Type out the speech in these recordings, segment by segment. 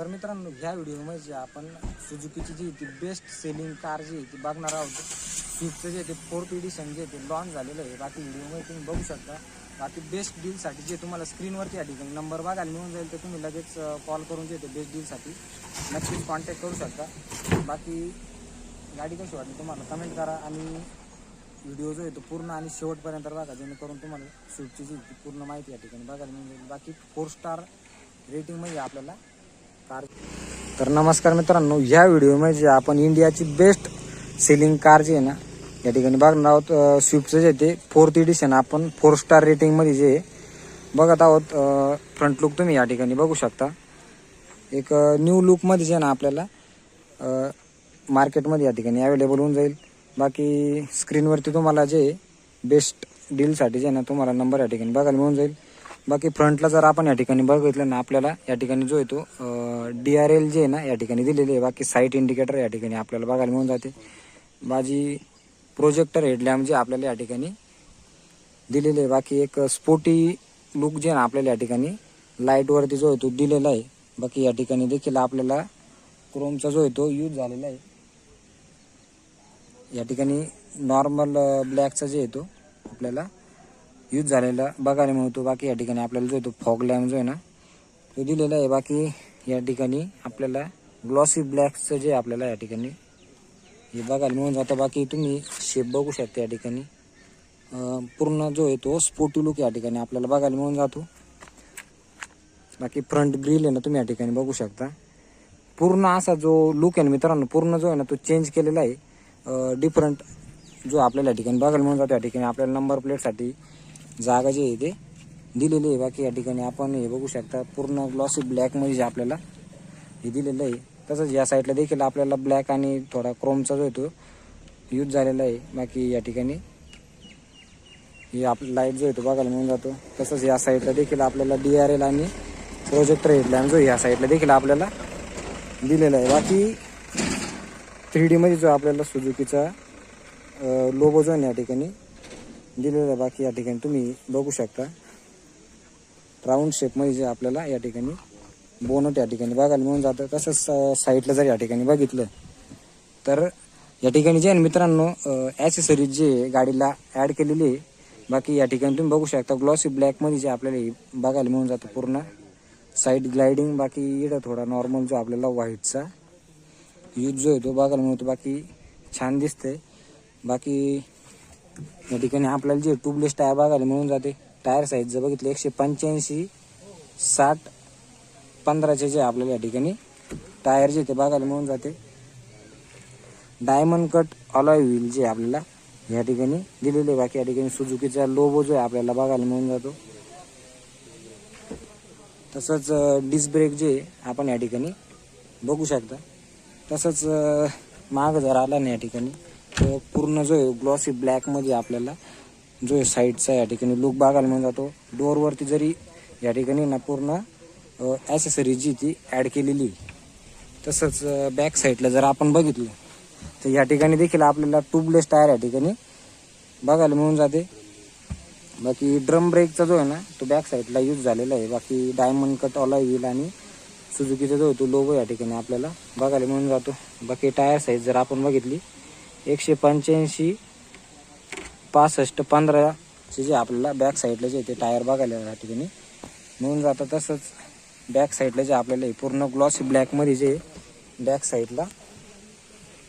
तर मित्रांनो ह्या व्हिडिओमध्ये आपण सुजुकीची जी ती बेस्ट सेलिंग कार जी आहे ती बघणार आहोत. स्विफ्टचं जे ते फोर्थ एडिशन जे ते लॉन्च झालेलं आहे. बाकी व्हिडिओमध्ये तुम्ही बघू शकता. बाकी बेस्ट डीलसाठी जे तुम्हाला स्क्रीनवरती या ठिकाणी नंबर बघायला मिळून जाईल तर तुम्ही लगेच कॉल करून जे ते बेस्ट डीलसाठी नक्कीच कॉन्टॅक्ट करू शकता. बाकी गाडी कशी वाटली तुम्हाला? कमेंट करा आणि व्हिडिओ जो आहे तो पूर्ण आणि शेवटपर्यंत बघा जेणेकरून तुम्हाला स्विफ्टची जी पूर्ण माहिती या ठिकाणी बघायला मिळून जाईल. बाकी फोर स्टार रेटिंगमध्ये आपल्याला कार. तर नमस्कार मित्रांनो ह्या व्हिडिओमध्ये आपण इंडियाची बेस्ट सेलिंग कार जी आहे ना या ठिकाणी बघणार आहोत स्विफ्टचं जे ते फोर्थ एडिशन आपण फोर स्टार रेटिंगमध्ये जे बघत आहोत फ्रंट लुक तुम्ही या ठिकाणी बघू शकता. एक न्यू लुकमध्ये जे आहे ना आपल्याला मार्केटमध्ये या ठिकाणी अवेलेबल होऊन जाईल. बाकी स्क्रीनवरती तुम्हाला जे बेस्ट डीलसाठी जे आहे ना तुम्हाला नंबर या ठिकाणी बघायला मिळून जाईल. बाकी फ्रंटला जर आपण या ठिकाणी बघितलं ना आपल्याला या ठिकाणी जो आहे तो डी आर एल जे आहे ना या ठिकाणी दिलेले आहे. बाकी साईट इंडिकेटर या ठिकाणी आपल्याला बघायला मिळून जाते. बाजी प्रोजेक्टर हेडलॅम्प जे आपल्याला या ठिकाणी दिलेले आहे. बाकी एक स्पोर्टी लुक जे आहे ना आपल्याला या ठिकाणी लाईटवरती जो आहे तो दिलेला आहे. बाकी या ठिकाणी देखील आपल्याला क्रोमचा जो आहे तो यूज झालेला आहे. या ठिकाणी नॉर्मल ब्लॅकचा जे आहे तो आपल्याला यूज झालेला बघायला मिळतो. बाकी या ठिकाणी आपल्याला जो येतो तो फॉग लॅम्प जो आहे ना तो दिलेला आहे. बाकी या ठिकाणी आपल्याला ग्लॉसी ब्लॅकचं जे आपल्याला या ठिकाणी हे बघायला मिळून जातं. बाकी तुम्ही शेप बघू शकता या ठिकाणी. पूर्ण जो आहे तो स्पोर्टी लुक या ठिकाणी आपल्याला बघायला मिळून जातो. बाकी फ्रंट ग्रिल आहे ना तुम्ही या ठिकाणी बघू शकता. पूर्ण असा जो लुक आहे ना मित्रांनो पूर्ण जो आहे ना तो चेंज केलेला आहे. डिफरंट जो आपल्याला या ठिकाणी बघायला मिळून जातो. या ठिकाणी आपल्याला नंबर प्लेटसाठी जागा जी आहे ते दिलेली आहे. बाकी या ठिकाणी आपण हे बघू शकता पूर्ण ग्लॉसी ब्लॅकमध्ये जे आपल्याला हे दिलेलं आहे. तसंच या साईडला देखील आपल्याला ब्लॅक आणि थोडा क्रोमचा जो आहे तो यूज झालेला आहे. बाकी या ठिकाणी हे आपला लाइट जो येतो बघायला मिळून जातो. तसंच या साईडला देखील आपल्याला डी आर एल आणि प्रोजेक्टर हेडलॅम्प जो या साईडला देखील आपल्याला दिलेला आहे. बाकी थ्री डीमध्ये जो आपल्याला सुजुकीचा लोगो जो आहे या ठिकाणी दिलेलं बाकी या ठिकाणी तुम्ही बघू शकता. राऊंड शेपमध्ये जे आपल्याला या ठिकाणी बोनट या ठिकाणी बघायला मिळून जातं. तसंच साईडला जर या ठिकाणी बघितलं तर या ठिकाणी जे मित्रांनो ॲसेसरीज जे गाडीला ॲड केलेली आहे बाकी या ठिकाणी तुम्ही बघू शकता ग्लॉसी ब्लॅकमध्ये जे आपल्याला बघायला मिळून जातं पूर्ण. साईड ग्लायडिंग बाकी इकडं थोडा नॉर्मल जो आपल्याला व्हाईटचा यूज जो आहे तो बघायला मिळतो. बाकी छान दिसतंय. बाकी या ठिकाणी आपल्याला जे ट्यूबलेस टायर बघायला मिळून जाते. टायर साईज जर बघितलं एकशे पंच्याऐंशी साठ पंधराचे जे आपल्याला या ठिकाणी टायर जे ते बघायला मिळून जाते. डायमंड कट अलॉय व्हील जे आपल्याला या ठिकाणी दिलेले बाकी या ठिकाणी सुजुकीचा लोबो जो आहे आपल्याला बघायला मिळून जातो. तसंच डिस्क ब्रेक जे आहे, आपण या ठिकाणी बघू शकता. तसंच माग जर आला ना या ठिकाणी तर पूर्ण जो आहे ग्लॉसी ब्लॅकमध्ये आपल्याला जो आहे साईडचा या ठिकाणी लुक बघायला मिळून जातो. डोअरवरती जरी या ठिकाणी ना पूर्ण ॲसेसरीज जी ती ॲड केलेली तसंच बॅक साईडला जर आपण बघितलं तर या ठिकाणी देखील आपल्याला ट्यूबलेस टायर या ठिकाणी बघायला मिळून जाते. बाकी ड्रम ब्रेकचा जो आहे ना तो बॅक साईडला यूज झालेला आहे. बाकी डायमंड कट ऑला व्हील आणि सुजुकीचा जो आहे तो लोगो या ठिकाणी आपल्याला बघायला मिळून जातो. बाकी टायर साईज जर आपण बघितली एकशे पंच्याऐंशी पासष्ट पंधराचे जे आपल्याला बॅक साईडला जे ते टायर बघायला या ठिकाणी मिळून जातं तसंच बॅक साईडला जे आपल्याला हे पूर्ण ग्लॉसी ब्लॅकमध्ये जे बॅक साईडला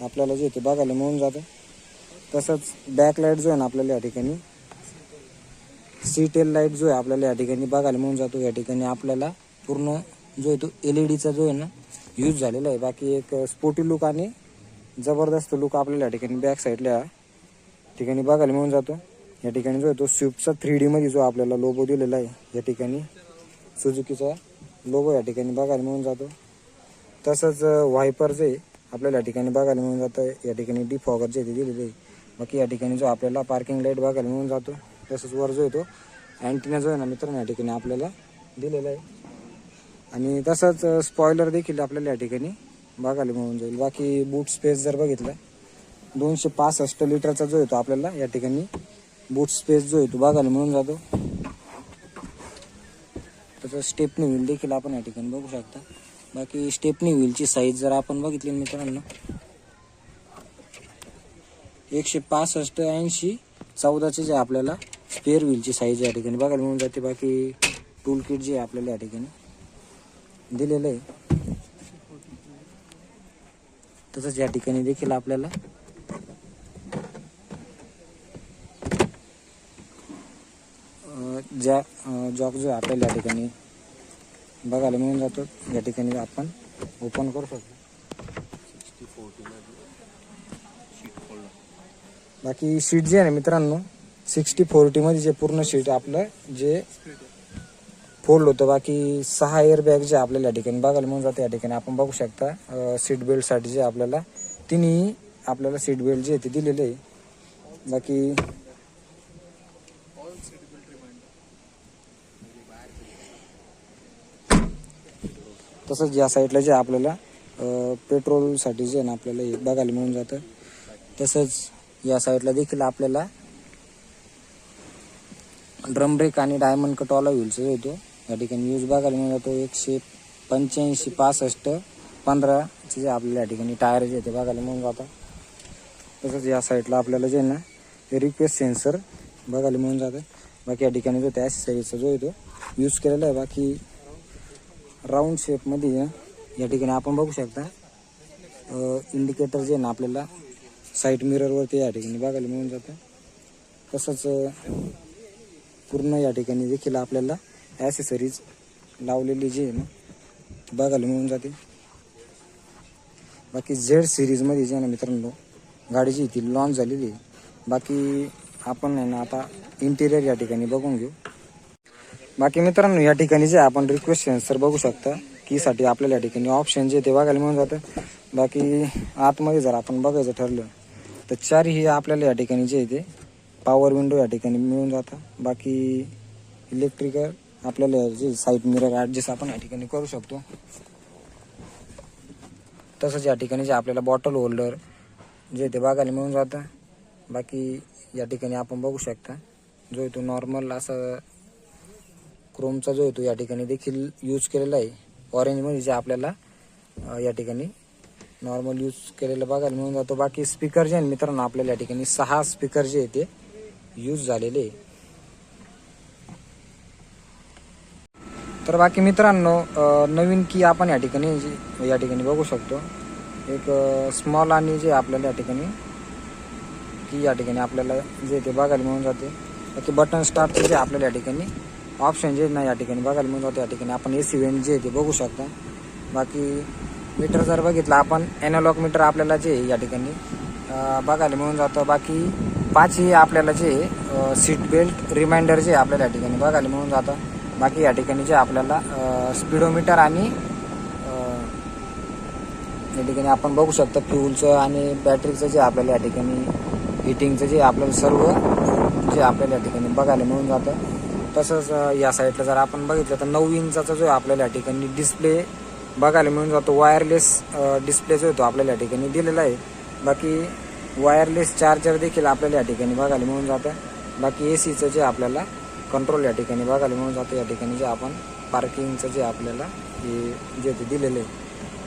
आपल्याला जे ते बघायला मिळून जातं. तसंच बॅक लाइट जो आहे ना आपल्याला या ठिकाणी सीटेल लाइट जो आहे आपल्याला या ठिकाणी बघायला मिळून जातो. या ठिकाणी आपल्याला पूर्ण जो आहे तो एल ई डीचा जो आहे ना यूज झालेला आहे. बाकी एक स्पोर्टी लुक आणि जबरदस्त लुक आपल्याला या ठिकाणी बॅक साईडला ठिकाणी बघायला मिळून जातो. या ठिकाणी जो आहे तो स्विफ्टचा थ्री डीमध्ये जो आपल्याला लोगो दिलेला आहे या ठिकाणी सुजुकीचा लोगो या ठिकाणी बघायला मिळून जातो. तसंच वायपर जे आपल्याला या ठिकाणी बघायला मिळून जातं. या ठिकाणी डिफॉगर जे ते दिलेले आहे. बाकी या ठिकाणी जो आपल्याला पार्किंग लाइट बघायला मिळून जातो. तसंच वर जो आहे तो अँटिना जो आहे ना मित्रांनो या ठिकाणी आपल्याला दिलेला आहे. आणि तसंच स्पॉयलर देखील आपल्याला या ठिकाणी बघायला मिळून जाईल. बाकी बूट स्पेस जर बघितला दोनशे पासष्ट लिटरचा जो आहे तो आपल्याला या ठिकाणी बूट स्पेस जो आहे तो बघायला मिळून जातो. तसं स्टेपनी व्हील देखील आपण या ठिकाणी बघू शकता. बाकी स्टेपनी व्हीलची साईज जर आपण बघितली मित्रांनो एकशे पासष्ट ऐंशी चौदाचे जे आपल्याला स्पेअर व्हीलची साईज या ठिकाणी बघायला मिळून जाते. बाकी टूल किट जे आहे आपल्याला या ठिकाणी दिलेलं आहे. तसंच या ठिकाणी देखील आपल्याला ज्या जॉक जो आहे आपल्याला या ठिकाणी बघायला मिळून जातो या ठिकाणी आपण ओपन करू शकतो. बाकी शीट जे आहे ना मित्रांनो सिक्स्टी फोर्टीमध्ये जे पूर्ण शीट आपलं जे फोल्ड होतं. बाकी सहा एअर बॅग जे आपल्याला या ठिकाणी बघायला मिळून जाते या ठिकाणी आपण बघू शकता सीट बेल्टसाठी जे आपल्याला तिन्ही आपल्याला सीट बेल्ट जे आहे ते दिलेले आहे. बाकी तसंच या साईडला जे आपल्याला पेट्रोलसाठी जे ना आपल्याला हे बघायला मिळून जातं. तसंच या साईडला देखील आपल्याला ड्रम ब्रेक आणि डायमंड कटवाला व्हीलचा जो होतो या ठिकाणी यूज बघायला मिळून जातो एकशे पंच्याऐंशी पासष्ट पंधराचे जे आपल्याला या ठिकाणी टायर जे ते बघायला मिळून जातात तसंच या साईडला आपल्याला जे ना ते रिक्वेस्ट सेन्सर बघायला मिळून जातं. बाकी या ठिकाणी जो त्या साईडचा जो आहे तो यूज केलेला आहे. बाकी राऊंड शेपमध्ये या ठिकाणी आपण बघू शकता इंडिकेटर जे ना आपल्याला साईड मिररवरती या ठिकाणी बघायला मिळून जातं. तसंच पूर्ण या ठिकाणी देखील आपल्याला ॲसेसरीज लावलेली जी आहे ना बघायला मिळून जाते. बाकी झेड सिरीजमध्ये जे आहे ना मित्रांनो गाडी जी ती लॉन्च झालेली आहे. बाकी आपण आहे ना आता इंटिरियर या ठिकाणी बघून घेऊ. बाकी मित्रांनो या ठिकाणी जे आपण रिक्वेस्ट सेन्सर बघू शकता कीसाठी आपल्याला या ठिकाणी ऑप्शन जे ते बघायला मिळून जातं. बाकी आतमध्ये जर आपण बघायचं ठरलं तर चारही आपल्याला या ठिकाणी जे आहे ते पॉवर विंडो या ठिकाणी मिळून जातं. बाकी इलेक्ट्रिकल आपल्याला जे साईड मिरर ॲडजस्ट आपण या ठिकाणी करू शकतो. तसंच या ठिकाणी जे आपल्याला बॉटल होल्डर जे ते बघायला मिळून जातं. बाकी या ठिकाणी आपण बघू शकता. जो येतो तो नॉर्मल असा क्रोमचा जो येतो तो या ठिकाणी देखील यूज केलेला आहे. ऑरेंजमध्ये जे आपल्याला या ठिकाणी नॉर्मल यूज केलेलं बघायला मिळून जातो. बाकी स्पीकर जे आहे ना मित्रांनो आपल्याला या ठिकाणी सहा स्पीकर जे आहे ते यूज झालेले आहे. तर बाकी मित्रांनो नवीन की आपण या ठिकाणी जी- या ठिकाणी बघू शकतो. एक स्मॉल आणि जे आपल्याला या ठिकाणी की या ठिकाणी आपल्याला जे ते बघायला मिळून जाते. बाकी बटन स्टार्टचे जे आपल्याला या ठिकाणी ऑप्शन जे नाही या ठिकाणी बघायला मिळून जाते या ठिकाणी आपण ए सी वेंट जे आहे ते बघू शकता. बाकी मीटर जर बघितलं आपण एनालॉग मीटर आपल्याला जे या ठिकाणी बघायला मिळून जातं. बाकी पाचही आपल्याला जे सीट बेल्ट रिमाइंडर जे आहे आपल्याला या ठिकाणी बघायला मिळून जातं. बाकी या ठिकाणी जे आपल्याला स्पीडोमीटर आणि या ठिकाणी आपण बघू शकतो फ्यूलचं आणि बॅटरीचं जे आपल्याला या ठिकाणी हिटिंगचं जे आपल्याला सर्व जे आपल्याला या ठिकाणी बघायला मिळून जातं. तसंच या साईडला जर आपण बघितलं तर नऊ इंचाचा जो आपल्याला या ठिकाणी डिस्प्ले बघायला मिळून जातो. वायरलेस डिस्प्ले जो तो आपल्याला या ठिकाणी दिलेला आहे. बाकी वायरलेस चार्जर देखील आपल्याला या ठिकाणी बघायला मिळून जातं. बाकी ए सीचं जे आपल्याला कंट्रोल या ठिकाणी बघायला मिळून जातं. या ठिकाणी जे आपण पार्किंगचं जे आपल्याला हे जे ते दिलेलं आहे.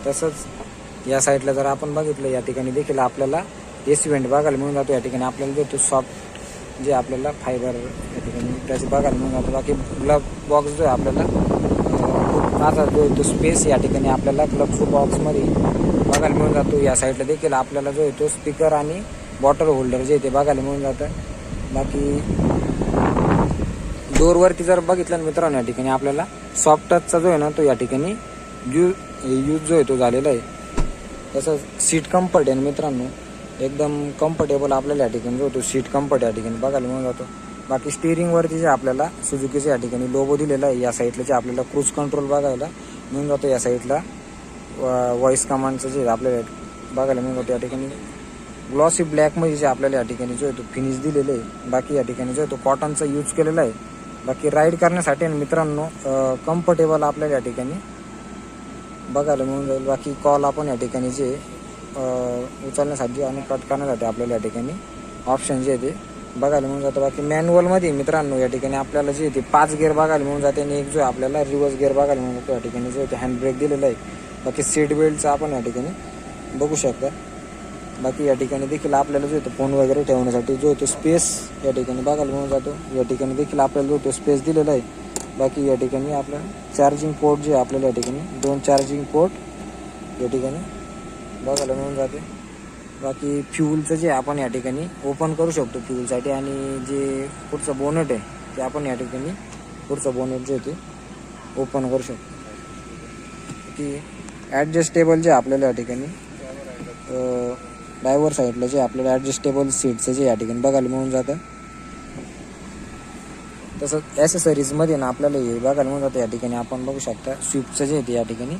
तसंच या साईडला जर आपण बघितलं या ठिकाणी देखील आपल्याला एसी वेंट बघायला मिळून जातो. या ठिकाणी आपल्याला देतो सॉफ्ट जे आपल्याला फायबर या ठिकाणी त्याचे बघायला मिळून जातो. बाकी ग्लब बॉक्स जो आहे आपल्याला खूप माझा जो आहे तो स्पेस या ठिकाणी आपल्याला क्लब बॉक्समध्ये बघायला मिळून जातो. या साईडला देखील आपल्याला जो आहे तो स्पीकर आणि बॉटल होल्डर जे आहे ते बघायला मिळून जातं. बाकी डोरवरती जर बघितलं मित्रांनो या ठिकाणी आपल्याला सॉफ्ट टचचा जो आहे ना तो या ठिकाणी यू यूज जो आहे तो झालेला आहे. तसंच सीट कम्फर्ट आहे मित्रांनो एकदम कम्फर्टेबल आपल्याला या ठिकाणी जो तो सीट कम्फर्ट या ठिकाणी बघायला मिळून जातो. बाकी स्टिअरिंगवरती जे आपल्याला सुझुकीचे या ठिकाणी लोगो दिलेला आहे या साईडला जे आपल्याला क्रूज कंट्रोल बघायला मिळून जातो या साईडला व्हॉइस कमांडचं जे आपल्याला बघायला मिळून जातो या ठिकाणी. ग्लॉसी ब्लॅकमध्ये जे आपल्याला या ठिकाणी जो आहे तो फिनिश दिलेलं आहे बाकी या ठिकाणी जो आहे तो कॉटनचा यूज केलेला आहे. बाकी राईड करण्यासाठी मित्रांनो कम्फर्टेबल आपल्याला या ठिकाणी बघायला मिळून जाईल. बाकी कॉल आपण या ठिकाणी जे उचलण्यासाठी आणि कट करण्यासाठी आपल्याला या ठिकाणी ऑप्शन जे ते बघायला मिळून जातं. बाकी मॅन्युअलमध्ये मित्रांनो या ठिकाणी आपल्याला जे ते पाच गिअर बघायला मिळून जाते आणि एक जो आपल्याला रिव्हर्स गिअर बघायला मिळून जातो. या ठिकाणी जो ते हँड ब्रेक दिलेला आहे. बाकी सीट बेल्टचा आपण या ठिकाणी बघू शकता. बाकी या ठिकाणी देखील आपल्याला जो येतो फोन वगैरे ठेवण्यासाठी जो येतो स्पेस या ठिकाणी बघायला मिळून जातो. या ठिकाणी देखील आपल्याला जो तो स्पेस दिलेला आहे. बाकी या ठिकाणी आपलं चार्जिंग पोर्ट जे आहे आपल्याला या ठिकाणी दोन चार्जिंग पोर्ट या ठिकाणी बघायला मिळून जाते. बाकी फ्यूलचं जे आपण या ठिकाणी ओपन करू शकतो फ्यूलसाठी आणि जे पुढचं बोनट आहे ते आपण या ठिकाणी पुढचं बोनट जे आहे ते ओपन करू शकतो. की ॲडजस्टेबल जे आपल्याला या ठिकाणी ड्रायव्हर साईडला जे आपल्याला ॲडजस्टेबल सीटचं जे या ठिकाणी बघायला मिळून जातं. तसंच ॲसेसरीजमध्ये ना आपल्याला हे बघायला मिळून जातं. या ठिकाणी आपण बघू शकता स्विफ्टचं जे आहे ते या ठिकाणी.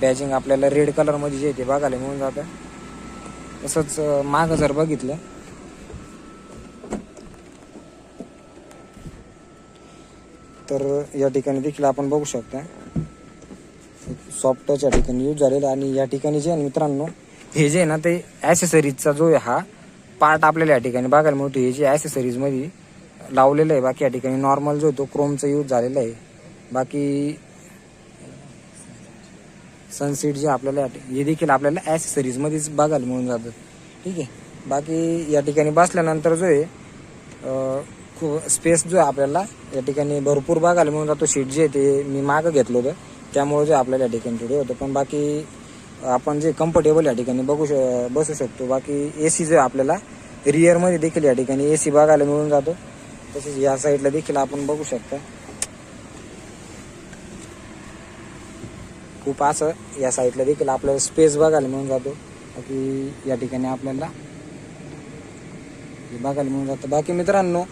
बॅजिंग आपल्याला रेड कलरमध्ये जे आहे ते बघायला मिळून जातं. तसंच मागं जर बघितलं. तर या ठिकाणी देखील आपण बघू शकता. सॉफ्ट टच या ठिकाणी यूज झालेला आणि या ठिकाणी जे मित्रांनो हे जे आहे ना ते ॲसेसरीजचा जो आहे हा पार्ट आपल्याला या ठिकाणी बघायला मिळतो. हे जे ॲसेसरीजमध्ये लावलेलं आहे बाकी या ठिकाणी नॉर्मल जो आहे तो क्रोमचा यूज झालेला आहे. बाकी सनसेट जे आपल्याला या हे देखील आपल्याला ॲसेसरीजमध्येच बघायला मिळून जातं. ठीक आहे? बाकी या ठिकाणी बसल्यानंतर जो आहे खूप स्पेस जो आहे आपल्याला या ठिकाणी भरपूर बघायला मिळून जातो. सीट जे आहे ते मी मागं घेतलं होतं. त्यामुळे जे आपल्याला या ठिकाणी थोडे होतं. पण बाकी आपण जे कम्फर्टेबल या ठिकाणी बघू श बसू शकतो. बाकी ए सी जो आपल्याला रिअरमध्ये देखील या ठिकाणी ए सी बघायला मिळून जातो. तसेच या साईडला देखील आपण बघू शकता. खूप असं या साईडला देखील आपल्याला स्पेस बघायला मिळून जातो. बाकी या ठिकाणी आपल्याला हे बघायला मिळून जातं. बाकी मित्रांनो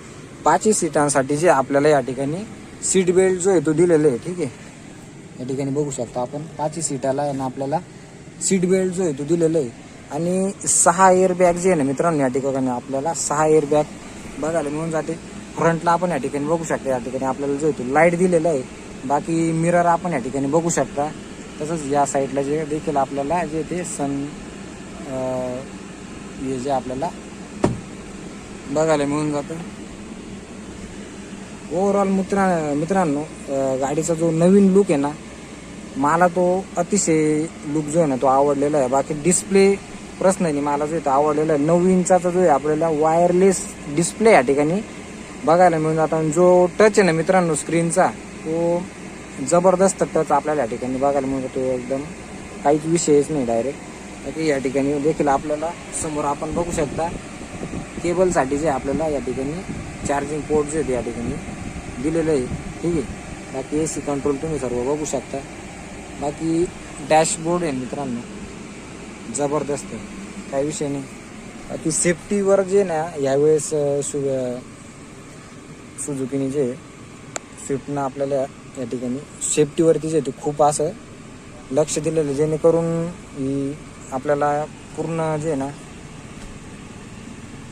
पाचही सीटांसाठी जे आपल्याला या ठिकाणी सीट बेल्ट जो आहे तो दिलेला आहे. ठीक आहे? या ठिकाणी बघू शकता आपण. पाचही सीटाला आहे आपल्याला सीट बेल्ट जो आहे तो दिलेला आहे. आणि सहा एअरबॅग जे आहे ना मित्रांनो या ठिकाणी आपल्याला सहा एअरबॅग बघायला मिळून जाते. फ्रंटला आपण या ठिकाणी बघू शकता या ठिकाणी आपल्याला जो आहे तो लाइट दिलेला आहे. बाकी मिरर आपण या ठिकाणी बघू शकता. तसंच या साईडला जे देखील आपल्याला जे ते सन हे जे आपल्याला बघायला मिळून जातं. ओव्हरऑल मित्रा मित्रांनो गाडीचा जो नवीन लुक आहे ना मला तो अतिशय लुक जो आहे ना तो आवडलेला आहे. बाकी डिस्प्ले प्रश्न नाही मला जो आहे तो आवडलेला आहे. नऊ इंचाचा जो आहे आपल्याला वायरलेस डिस्प्ले या ठिकाणी बघायला मिळून जातो. आणि जो टच आहे ना मित्रांनो स्क्रीनचा तो जबरदस्त टच आपल्याला या ठिकाणी बघायला मिळून जातो एकदम. काहीच विषयच नाही डायरेक्ट बाकी या ठिकाणी देखील आपल्याला समोर आपण बघू शकता केबलसाठी जे आपल्याला या ठिकाणी चार्जिंग पोर्ट जे आहे या ठिकाणी दिलेलं आहे. ठीक आहे. बाकी ए सी कंट्रोल तुम्ही सर्व बघू शकता. बाकी डॅशबोर्ड आहे मित्रांनो. जबरदस्त आहे. काही विषय नाही. बाकी सेफ्टीवर जे ना यावेळेस सु सुजुकीने जे स्विफ्टनं आपल्याला या ठिकाणी सेफ्टीवरती जे ते खूप असं लक्ष दिलेलं जेणेकरून ही आपल्याला पूर्ण जे आहे ना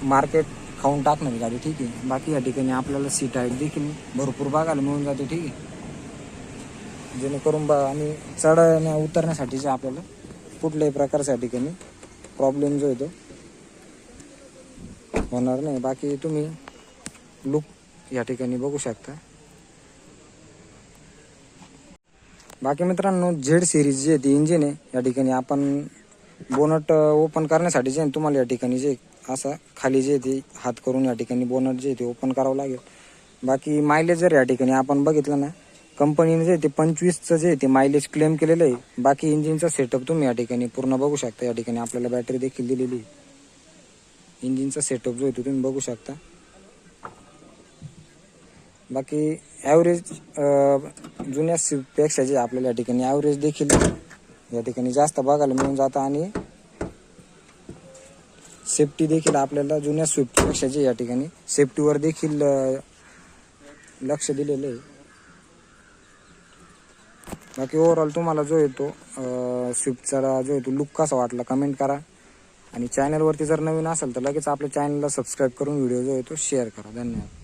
मार्केट खाऊन टाकणारी गाडी. ठीक आहे. बाकी या ठिकाणी आपल्याला सीट आहेत देखील. भरपूर बघायला मिळून जाते. ठीक आहे. जेणेकरून बा आणि चढण्या उतरण्यासाठीचे आपल्याला कुठल्याही प्रकारच्या ठिकाणी प्रॉब्लेम जो येतो होणार नाही. बाकी तुम्ही लुक या ठिकाणी बघू शकता. बाकी मित्रांनो झेड सिरीज जे ती इंजिन आहे. या ठिकाणी आपण बोनट ओपन करण्यासाठी जे आहे तुम्हाला या ठिकाणी जे असा खाली जे ते हात करून या ठिकाणी बोनट जे आहे ते ओपन करावं लागेल. बाकी मायलेज जर या ठिकाणी आपण बघितलं ना कंपनीने जे ते पंचवीसचं जे ते मायलेज क्लेम केलेलं आहे बाकी इंजिनचा सेटअप तुम्ही या ठिकाणी पूर्ण बघू शकता. या ठिकाणी आपल्याला बॅटरी देखील दिलेली आहे. इंजिनचा सेटअप जो आहे तो तुम्ही बघू शकता. बाकी ॲव्हरेज जुन्या स्विफ्टपेक्षा जे आपल्याला या ठिकाणी ॲव्हरेज देखील या ठिकाणी जास्त बघायला मिळून जातं आणि सेफ्टी देखील आपल्याला जुन्या स्विफ्टपेक्षा जे या ठिकाणी सेफ्टीवर देखील लक्ष दिलेलं आहे. बाकी ओव्हरऑल तुम्हाला जो येतो स्विफ्टचा जो येतो तो लुक कसा वाटला कमेंट करा. आणि चॅनलवरती जर नवीन असेल तर लगेच आपल्या चॅनलला सबस्क्राईब करून व्हिडिओ जो येतो तो शेअर करा. धन्यवाद.